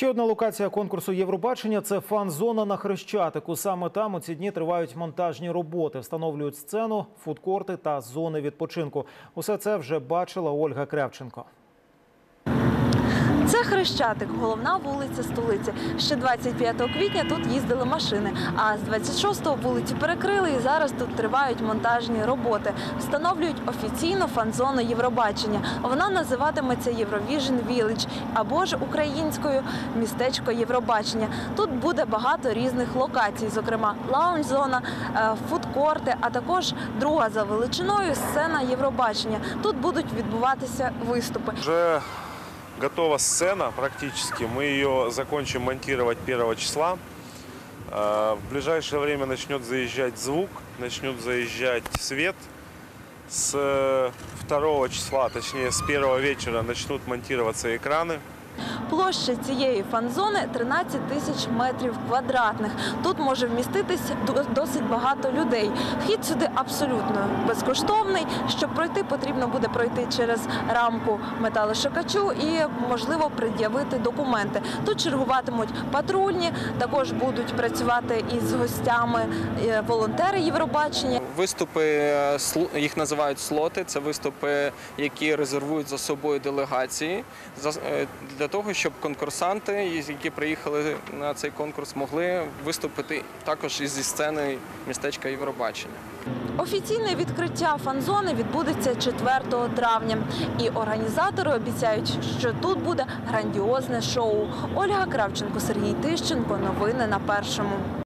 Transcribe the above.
Ще одна локація конкурсу Євробачення це фан-зона на Хрещатику. Саме там у ці дні тривають монтажні роботи, встановлюють сцену, фудкорти та зони відпочинку. Усе це вже бачила Ольга Кравченко. Це Хрещатик, головна вулиця столиці. Ще 25 квітня тут їздили машини, а з 26-го вулицю перекрили і зараз тут тривають монтажні роботи. Встановлюють офіційну фан-зону Євробачення. Вона називатиметься Євровіжн Village або ж українською містечко Євробачення. Тут буде багато різних локацій, зокрема лаунж-зона, е, фудкорти, а також друга за величиною сцена Євробачення. Тут будуть відбуватися виступи. Уже готова сцена практически. Мы ее закончим монтировать 1 числа. Э, В ближайшее время начнет заезжать звук, начнет заезжать свет. С э, 2 числа, точнее с первого вечера начнут монтироваться экраны. Площа цієї фан-зони 13 тисяч метрів квадратних. Тут може вміститись досить багато людей. Вхід сюди абсолютно безкоштовний. Щоб пройти, потрібно буде пройти через рамку металошукачу і можливо пред'явити документи. Тут чергуватимуть патрульні, також будуть працювати із гостями е, волонтери Євробачення. Виступи е, їх називають слоти. Це виступи, які резервують за собою делегації, е, для того, щоб конкурсанти, які приїхали на цей конкурс, могли виступити також із зі сцени містечка Євробачення. Офіційне відкриття фан-зони відбудеться 4 травня. І організатори обіцяють, що тут буде грандіозне шоу. Ольга Кравченко, Сергій Тищенко. Новини на першому.